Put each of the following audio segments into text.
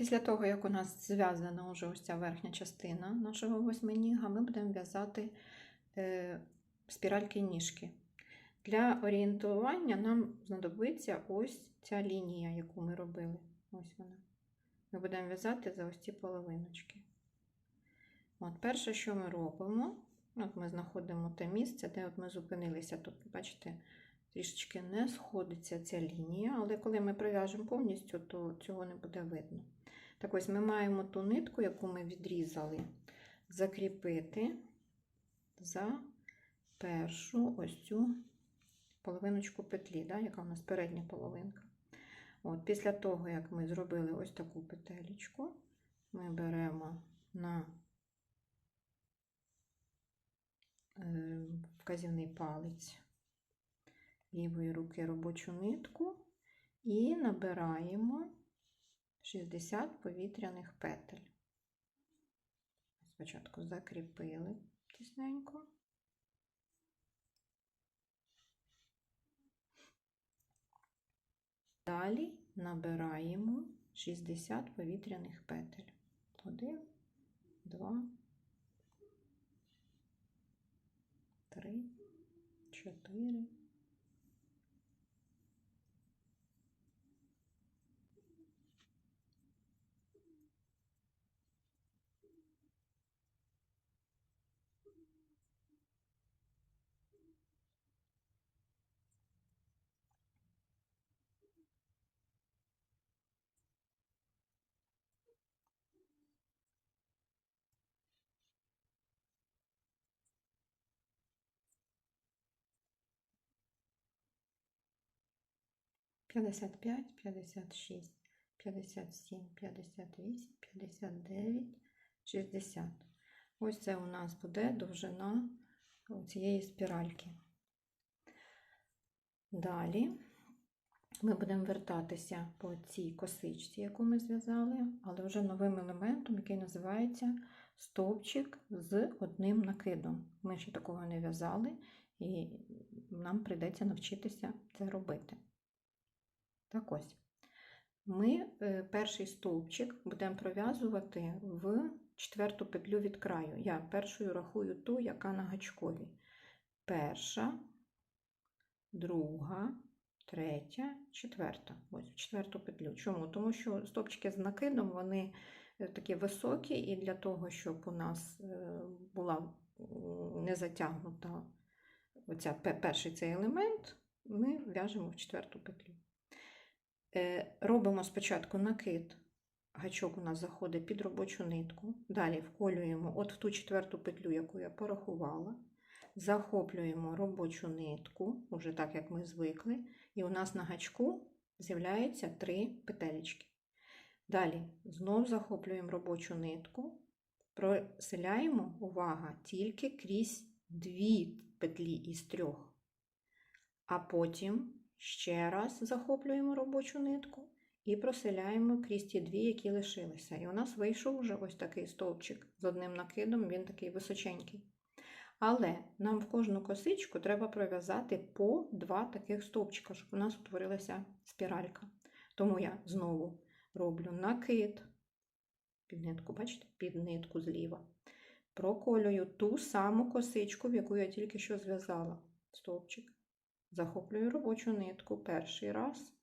Після того, як у нас зв'язана вже ось ця верхня частина нашого восьминіга, ми будемо в'язати е, спіральки ніжки. Для орієнтування нам знадобиться ось ця лінія, яку ми робили. Ось вона. Ми будемо в'язати за ось ці половиночки. От перше, що ми робимо, от ми знаходимо те місце, де от ми зупинилися. Тут, бачите, трішечки не сходиться ця лінія, але коли ми прив'яжемо повністю, то цього не буде видно. Так ось ми маємо ту нитку, яку ми відрізали, закріпити за першу ось цю половиночку петлі, да, яка у нас передня половинка. От, Після того, як ми зробили ось таку петелечку, ми беремо на е, вказівний палець лівої руки робочу нитку і набираємо 60 повітряних петель. Спочатку закріпили тісненько. Далі набираємо 60 повітряних петель. Один, два, три, чотири. П'ятдесят п'ять, п'ятдесят шість, п'ятдесят сім, п'ятдесят вісім, п'ятдесят дев'ять, шістдесят. Ось це у нас буде довжина цієї спіральки. Далі ми будемо вертатися по цій косичці, яку ми зв'язали, але вже новим елементом, який називається стовпчик з одним накидом. Ми ще такого не в'язали, і нам прийдеться навчитися це робити. Так ось, ми е, перший стовпчик будемо пров'язувати в четверту петлю від краю. Я першою рахую ту, яка на гачкові. Перша, друга, третя, четверта. Ось в четверту петлю. Чому? Тому що стовпчики з накидом вони е, такі високі, і для того, щоб у нас е, була не затягнута оця перший цей елемент, ми в'яжемо в четверту петлю. Е, робимо спочатку накид, гачок у нас заходить під робочу нитку. Далі вколюємо от в ту четверту петлю, яку я порахувала, захоплюємо робочу нитку, уже так як ми звикли, і у нас на гачку з'являється три петелечки. Далі знов захоплюємо робочу нитку, проселяємо, увага, тільки крізь дві петлі із трьох, а потім Ще раз захоплюємо робочу нитку і проселяємо крізь ті дві, які лишилися. І у нас вийшов вже ось такий стовпчик з одним накидом, він такий височенький. Але нам в кожну косичку треба пров'язати по два таких стовпчика, щоб у нас утворилася спіралька. Тому я знову роблю накид, під нитку, бачите, під нитку зліва. Проколюю ту саму косичку, в яку я тільки що зв'язала стовпчик. Захоплюю робочу нитку перший раз.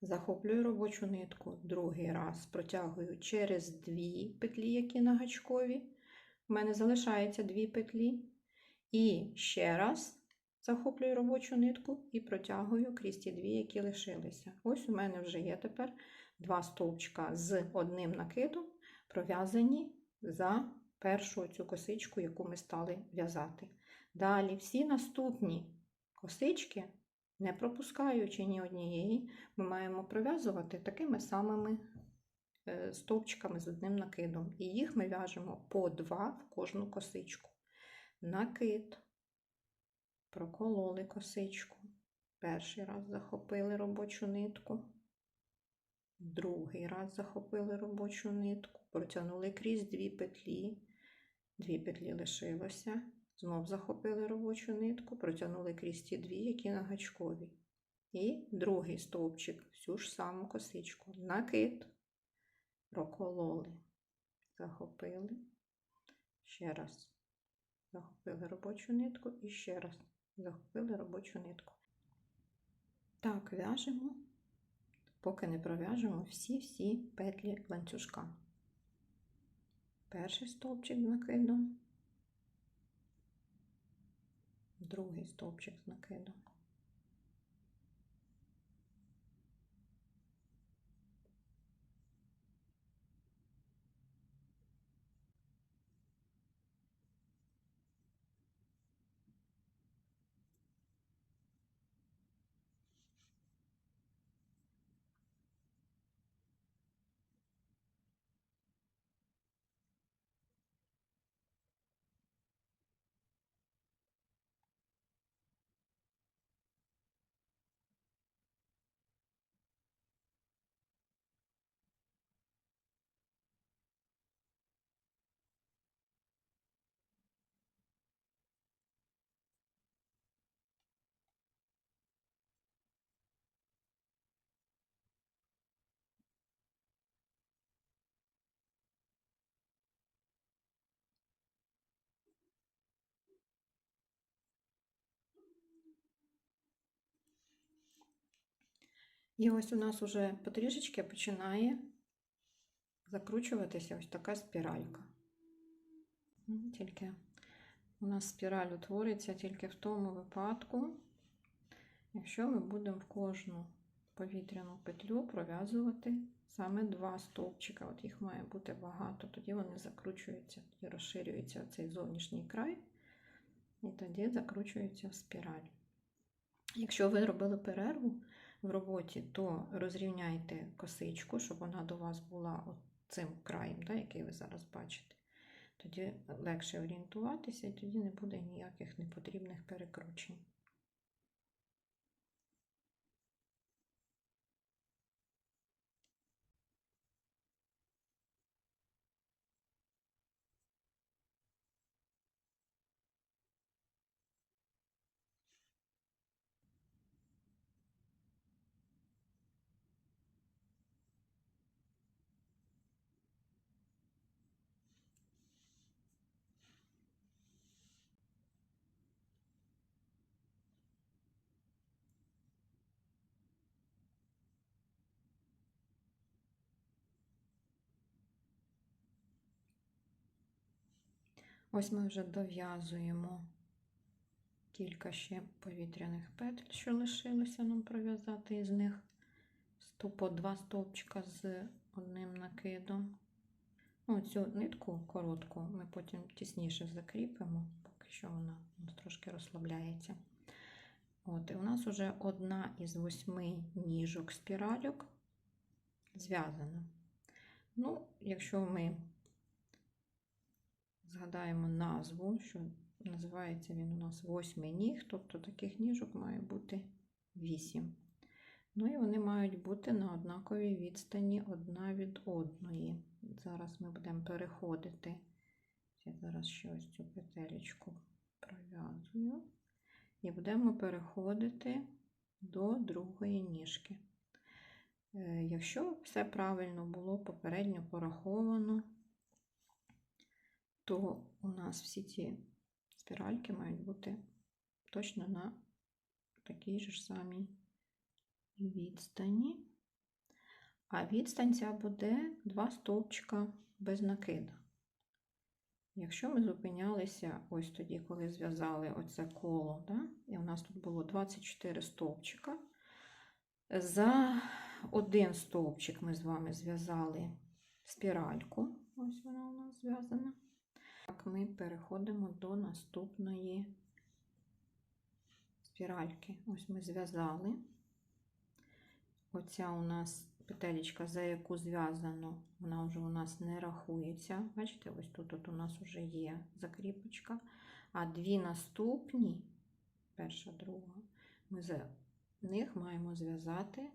Захоплюю робочу нитку другий раз, протягую через дві петлі, які на гачкові. У мене залишається дві петлі. І ще раз захоплюю робочу нитку і протягую крізь ті дві, які лишилися. Ось у мене вже є тепер два стовпчика з одним накидом, пров'язані за першу цю косичку, яку ми стали в'язати. Далі всі наступні косички, не пропускаючи ні однієї, ми маємо пров'язувати такими самими е, стовпчиками з одним накидом. І їх ми в'яжемо по два в кожну косичку. Накид, прокололи косичку. Перший раз захопили робочу нитку, другий раз захопили робочу нитку, протягнули крізь дві петлі, дві петлі лишилося. Знов захопили робочу нитку, протягнули крізь ті дві, які на гачкові. І другий стовпчик, всю ж саму косичку. Накид, прокололи, захопили, ще раз захопили робочу нитку і ще раз захопили робочу нитку. Так, в'яжемо, поки не пров'яжемо всі-всі петлі ланцюжка. Перший стовпчик накидом, другий стовпчик з накидом. І ось у нас уже потрішечки починає закручуватися ось така спіралька. Тільки у нас спіраль утвориться тільки в тому випадку, якщо ми будемо в кожну повітряну петлю пров'язувати саме два стовпчика. От їх має бути багато, тоді вони закручуються, тоді розширюється цей зовнішній край, і тоді закручується в спіраль. Якщо ви робили перерву, в роботі, то розрівняйте косичку, щоб вона до вас була цим краєм, да, який ви зараз бачите. Тоді легше орієнтуватися і тоді не буде ніяких непотрібних перекручень. Ось ми вже дов'язуємо кілька ще повітряних петель, що лишилося нам пров'язати із них по два стовпчика з одним накидом. Ну, цю нитку коротку ми потім тісніше закріпимо, поки що вона трошки розслабляється. От, і у нас вже одна із восьми ніжок спіральок зв'язана. Ну, якщо ми згадаємо назву, що називається він у нас восьмий ніг, тобто таких ніжок має бути вісім. Ну і вони мають бути на однаковій відстані одна від одної. Зараз ми будемо переходити. Я зараз ще цю петелечку пров'язую. І будемо переходити до другої ніжки. Е, Якщо все правильно було попередньо пораховано, то у нас всі ці спіральки мають бути точно на такій же ж самій відстані. А відстань ця буде два стовпчика без накида. Якщо ми зупинялися ось тоді, коли зв'язали оце коло, да? і у нас тут було 24 стовпчика, за один стовпчик ми з вами зв'язали спіральку, ось вона у нас зв'язана. Так, ми переходимо до наступної спіральки. Ось ми зв'язали. Оця у нас петелечка, за яку зв'язано, вона вже у нас не рахується. Бачите, ось тут от у нас вже є закріпочка. А дві наступні, перша, друга, ми за них маємо зв'язати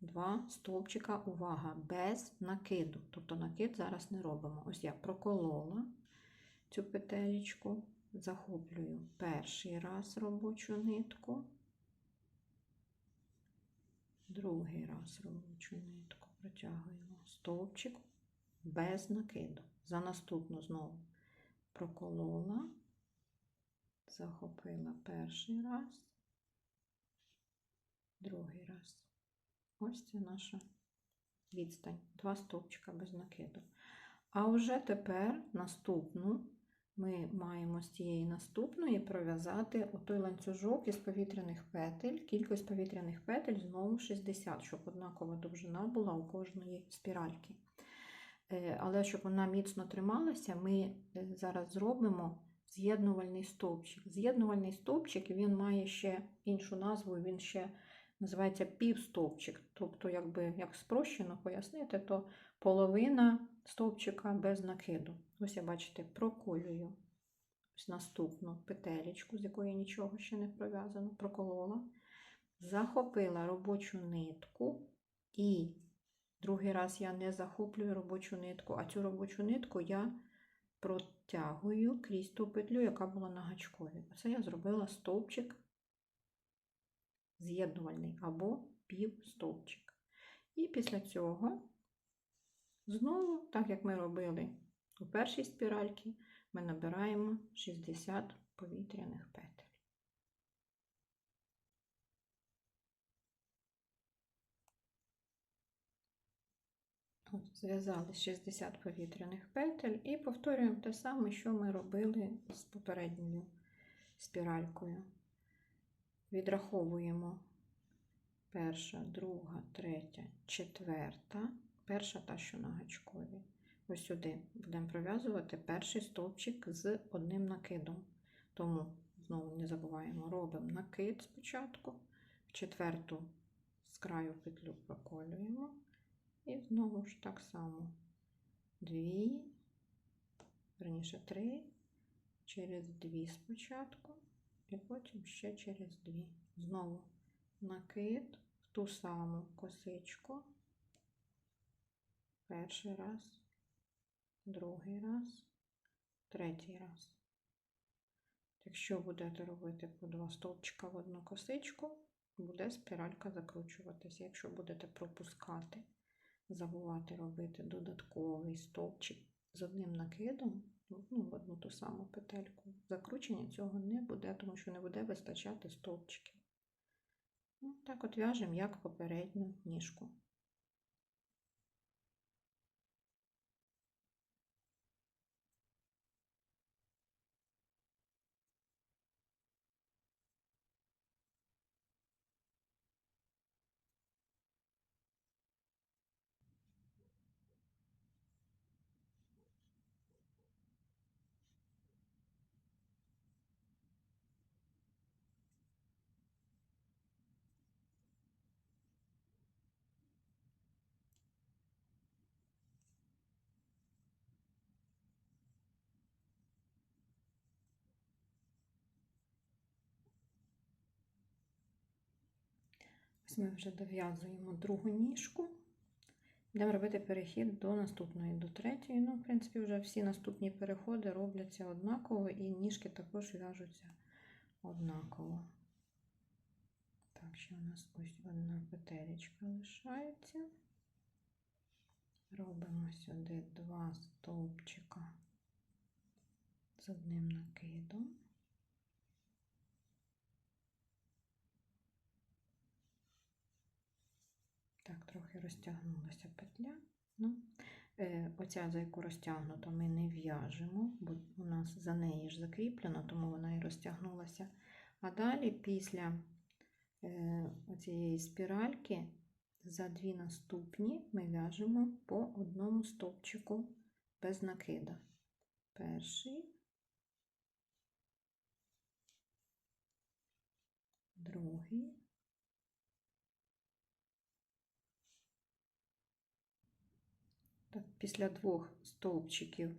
два стовпчика, увага, без накиду. Тобто накид зараз не робимо. Ось я проколола цю петелечку, захоплюю перший раз робочу нитку, другий раз робочу нитку, протягуємо стовпчик, без накиду. За наступну знову проколола, захопила перший раз, другий раз. Ось це наша відстань. Два стовпчика без накиду. А вже тепер наступну ми маємо з цієї наступної пров'язати отой ланцюжок із повітряних петель. Кількість повітряних петель знову 60, щоб однакова довжина була у кожної спіральки. Е, Але щоб вона міцно трималася, ми е, зараз зробимо з'єднувальний стовпчик. З'єднувальний стовпчик він має ще іншу назву, він ще називається півстовпчик. Тобто, якби як спрощено пояснити, то половина стовпчика без накиду. Ось я бачите, проколюю ось наступну петелечку, з якої нічого ще не пров'язано, проколола, захопила робочу нитку і другий раз я не захоплюю робочу нитку, а цю робочу нитку я протягую крізь ту петлю, яка була на гачкові. Оце я зробила стовпчик з'єднувальний або півстовпчик. І після цього знову, так як ми робили у першій спіральці, ми набираємо 60 повітряних петель. Зв'язали 60 повітряних петель і повторюємо те саме, що ми робили з попередньою спіралькою. Відраховуємо перша, друга, третя, четверта. Перша та, що на гачкові. Ось сюди будемо пров'язувати перший стовпчик з одним накидом. Тому, знову не забуваємо, робимо накид спочатку, в четверту з краю петлю проколюємо. І знову ж так само дві, верніше три, через дві спочатку, і потім ще через дві. Знову накид в ту саму косичку. Перший раз, другий раз, третій раз. Якщо будете робити по два стовпчика в одну косичку, буде спіралька закручуватися. Якщо будете пропускати, забувати робити додатковий стовпчик з одним накидом, ну, в одну ту саму петельку, закручення цього не буде, тому що не буде вистачати стовпчиків. Ну, так от в'яжемо, як попередню ніжку. Ось ми вже дов'язуємо другу ніжку. Будемо робити перехід до наступної, до третьої. Ну, в принципі, вже всі наступні переходи робляться однаково, і ніжки також в'яжуться однаково. Так, ще у нас ось одна петелечка лишається. Робимо сюди два стовпчика з одним накидом. Так, трохи розтягнулася петля. Ну, е, Оця, за яку розтягнуто, ми не в'яжемо, бо у нас за неї ж закріплено, тому вона і розтягнулася. А далі, після е, цієї спіральки, за дві наступні ми в'яжемо по одному стовпчику без накида. Перший, другий. Так, після двох стовпчиків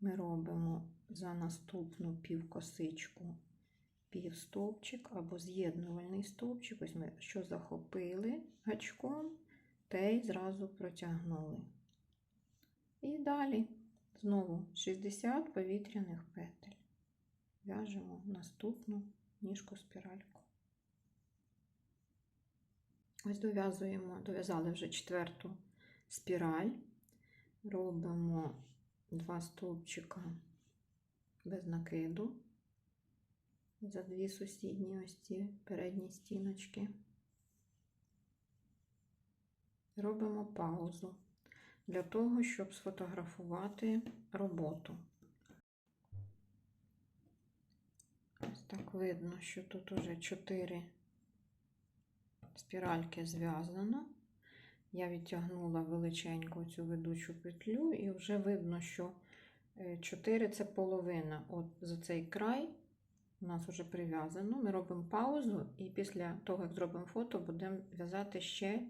ми робимо за наступну півкосичку півстовпчик або з'єднувальний стовпчик. Ось ми що захопили гачком, те й зразу протягнули. І далі знову 60 повітряних петель. В'яжемо наступну ніжку спіральку. Ось дов'язуємо, дов'язали вже четверту спіраль. Робимо два стовпчика без накиду за дві сусідні ось ці передні стіночки. Робимо паузу для того, щоб сфотографувати роботу. Ось так видно, що тут уже 4 спіральки зв'язано. Я відтягнула величеньку цю ведучу петлю, і вже видно, що 4 це половина. От за цей край у нас вже прив'язано. Ми робимо паузу, і після того, як зробимо фото, будемо в'язати ще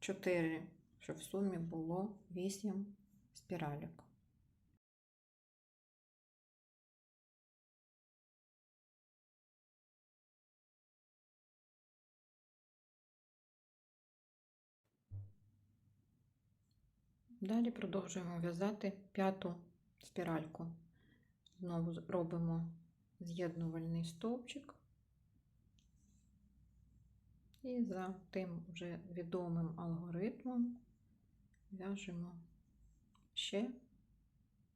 4, щоб в сумі було 8 спіральок. Далі продовжуємо в'язати п'яту спіральку. Знову робимо з'єднувальний стовпчик. І за тим вже відомим алгоритмом в'яжемо ще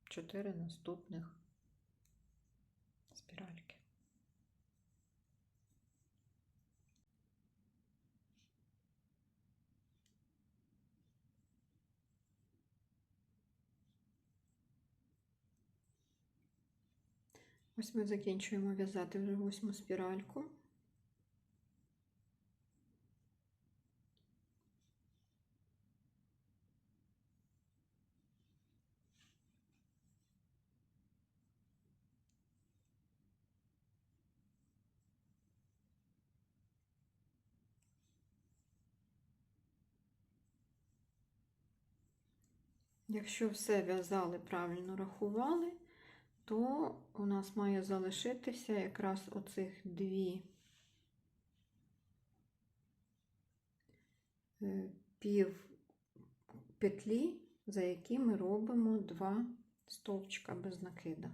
4 наступних спіральки. Ось ми закінчуємо в'язати вже восьму спіральку. Якщо все в'язали, правильно рахували, то у нас має залишитися якраз оцих дві е, пів петлі, за які ми робимо два стовпчика без накида.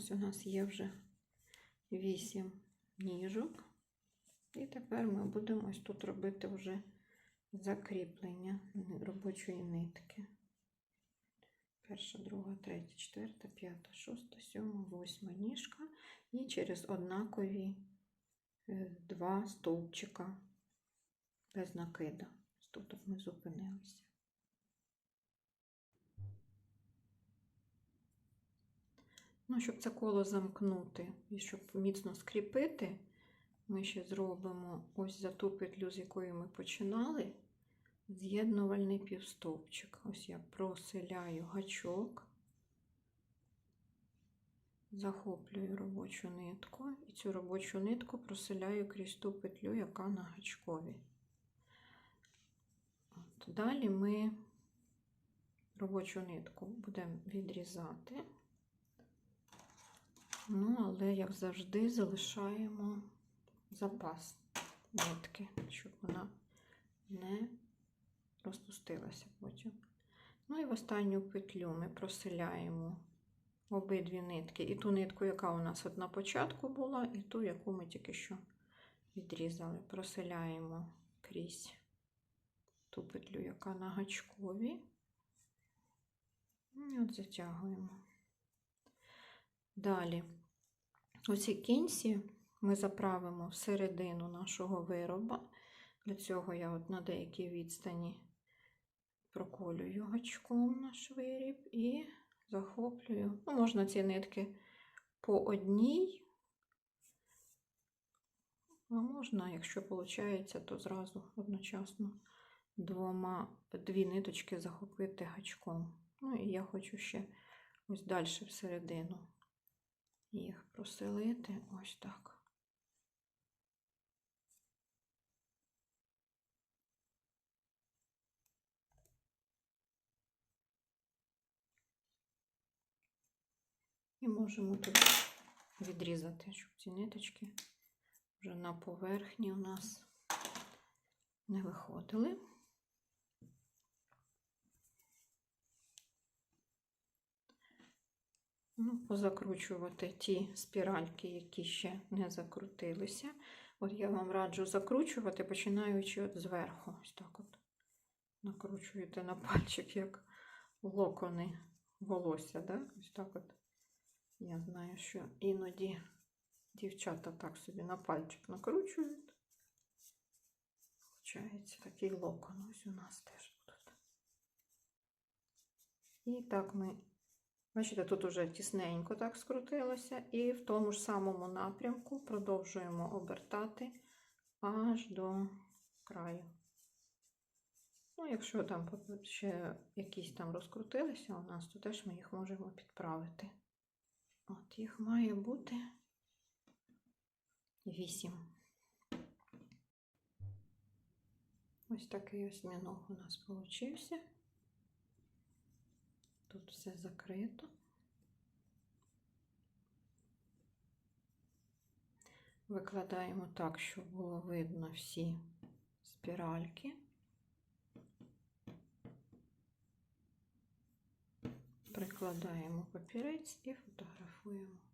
Ось у нас є вже 8 ніжок. І тепер ми будемо ось тут робити вже закріплення робочої нитки. Перша, друга, третя, четверта, п'ята, шоста, сьома, восьма ніжка. І через однакові е, два стовпчика без накида. Тут ми зупинилися. Ну, щоб це коло замкнути і щоб міцно скріпити, ми ще зробимо ось за ту петлю, з якої ми починали, з'єднувальний півстовпчик. Ось я проселяю гачок, захоплюю робочу нитку, і цю робочу нитку проселяю крізь ту петлю, яка на гачкові. От, Далі ми робочу нитку будемо відрізати. Ну, але, як завжди, залишаємо запас нитки, щоб вона не розпустилася потім. Ну і в останню петлю ми проселяємо обидві нитки. І ту нитку, яка у нас от на початку була, і ту, яку ми тільки що відрізали. Проселяємо крізь ту петлю, яка на гачкові. І от затягуємо. Далі, оці кінці ми заправимо всередину нашого вироба. Для цього я от на деякій відстані проколюю гачком наш виріб і захоплюю. Ну, можна ці нитки по одній, а можна, якщо виходить, то зразу одночасно двома, дві ниточки захопити гачком. Ну і я хочу ще ось далі всередину їх проселити ось так. І можемо тут відрізати, щоб ці ниточки вже на поверхні у нас не виходили. Ну, позакручувати ті спіральки, які ще не закрутилися. От я вам раджу закручувати, починаючи от зверху. Ось так от. Накручуєте на пальчик, як локони волосся, да? Ось так от. Я знаю, що іноді дівчата так собі на пальчик накручують. Получається такий локон ось у нас теж тут. І так ми, бачите, тут уже тісненько так скрутилося, і в тому ж самому напрямку продовжуємо обертати аж до краю. Ну, якщо там ще якісь там розкрутилися у нас, то теж ми їх можемо підправити. От їх має бути 8. Ось такий ось міног у нас получився. Тут все закрито. Викладаємо так, щоб було видно всі спіральки. Прикладаємо папірець і фотографуємо.